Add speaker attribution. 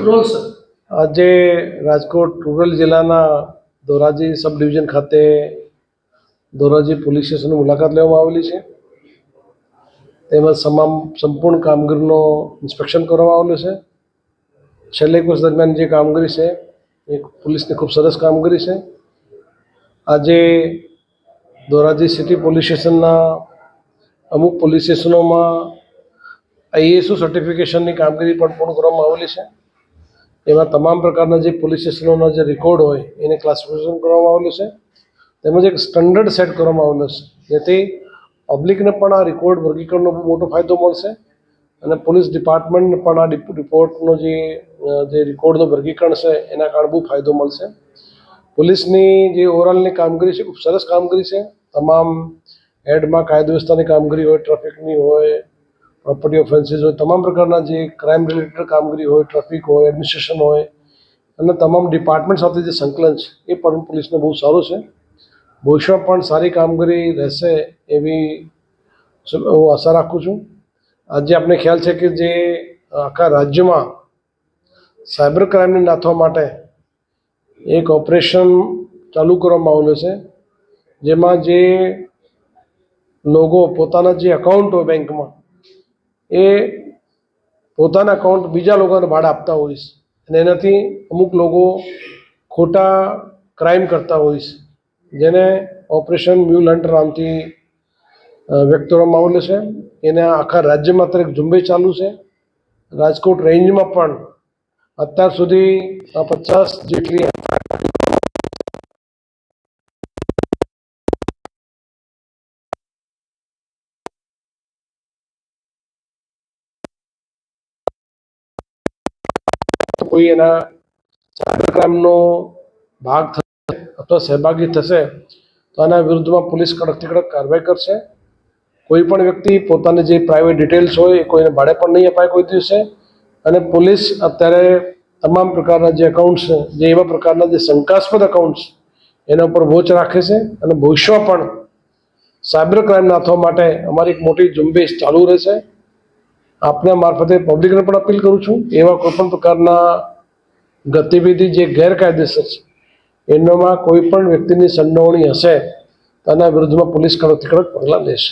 Speaker 1: આજે રાજકોટ રૂરલ જિલ્લાના ધોરાજી સબ ડિવિઝન ખાતે ધોરાજી પોલીસ સ્ટેશનની મુલાકાત લેવામાં આવેલી છે. તેમજ તમામ સંપૂર્ણ કામગીરીનો ઇન્સ્પેક્શન કરવામાં આવેલું છે. છેલ્લે એક વર્ષ દરમિયાન જે કામગીરી છે, એ પોલીસની ખૂબ સરસ કામગીરી છે. આજે ધોરાજી સિટી પોલીસ સ્ટેશનના અમુક પોલીસ સ્ટેશનોમાં આઈએસઓ સર્ટિફિકેશનની કામગીરી પણ પૂર્ણ કરવામાં આવેલી છે. એમાં તમામ પ્રકારના જે પોલીસ સ્ટેશનોના જે રેકોર્ડ હોય, એને ક્લાસિફિકેશન કરવામાં આવેલું છે. તેમજ એક સ્ટાન્ડર્ડ સેટ કરવામાં આવેલો છે, જેથી પબ્લિકને પણ આ રેકોર્ડ વર્ગીકરણનો મોટો ફાયદો મળશે અને પોલીસ ડિપાર્ટમેન્ટને પણ આ રિપોર્ટનો જે જે રેકોર્ડનું વર્ગીકરણ છે, એના કારણે બહુ ફાયદો મળશે. પોલીસની જે ઓવરઓલની કામગીરી છે, ખૂબ સરસ કામગીરી છે. તમામ હેડમાં કાયદો વ્યવસ્થાની કામગીરી હોય, ટ્રાફિકની હોય પ્રોપર્ટી ઓફેન્સીસ હોય, તમામ પ્રકારના જે ક્રાઇમ રિલેટેડ કામગીરી હોય ટ્રાફિક હોય એડમિનિસ્ટ્રેશન હોય, અને તમામ ડિપાર્ટમેન્ટ સાથે જે સંકલન છે, એ પણ પોલીસને બહુ સારું છે. ભવિષ્યમાં પણ સારી કામગીરી રહેશે એવી હું આશા રાખું છું. આજે આપણે ખ્યાલ છે કે જે આખા રાજ્યમાં સાયબર ક્રાઇમને નાથવા માટે એક ઓપરેશન ચાલુ કરવામાં આવેલું છે, જેમાં જે લોકો પોતાના જે અકાઉન્ટ હોય બેંકમાં એ પોતાના અકાઉન્ટ બીજા લોકોને ભાડે આપતા હોઈશ અને એનાથી અમુક લોકો ખોટા ક્રાઇમ કરતા હોઈશ, જેને ઓપરેશન મ્યુલ હન્ટ નામથી વ્યક્ત કરવામાં આવેલું છે. એને આખા રાજ્યમાં અત્યારે એક ઝુંબેશ ચાલુ છે. રાજકોટ રેન્જમાં પણ અત્યાર સુધી પચાસ જેટલી કોઈ એના કાર્યક્રમનો ભાગ થશે અથવા સહભાગી થશે, તો આના વિરુદ્ધમાં પોલીસ કડકથી કડક કાર્યવાહી કરશે. કોઈ પણ વ્યક્તિ પોતાની જે પ્રાઇવેટ ડિટેલ્સ હોય, એ કોઈને ભાડે પણ નહીં અપાય કોઈ દિવસે. અને પોલીસ અત્યારે તમામ પ્રકારના જે એકાઉન્ટ્સ જે એવા પ્રકારના જે શંકાસ્પદ એકાઉન્ટ્સ એના ઉપર વોચ રાખે છે. અને ભવિષ્યમાં પણ સાયબર ક્રાઇમ નાથવા માટે અમારી એક મોટી ઝુંબેશ ચાલુ રહેશે. આપના મારફતે પબ્લિકને પણ અપીલ કરું છું, એવા કોઈપણ પ્રકારના ગતિવિધિ જે ગેરકાયદેસર છે, એનામાં કોઈ પણ વ્યક્તિની સંડોવણી હશે તેના વિરુદ્ધમાં પોલીસ કડકથી કડક પગલાં લેશે.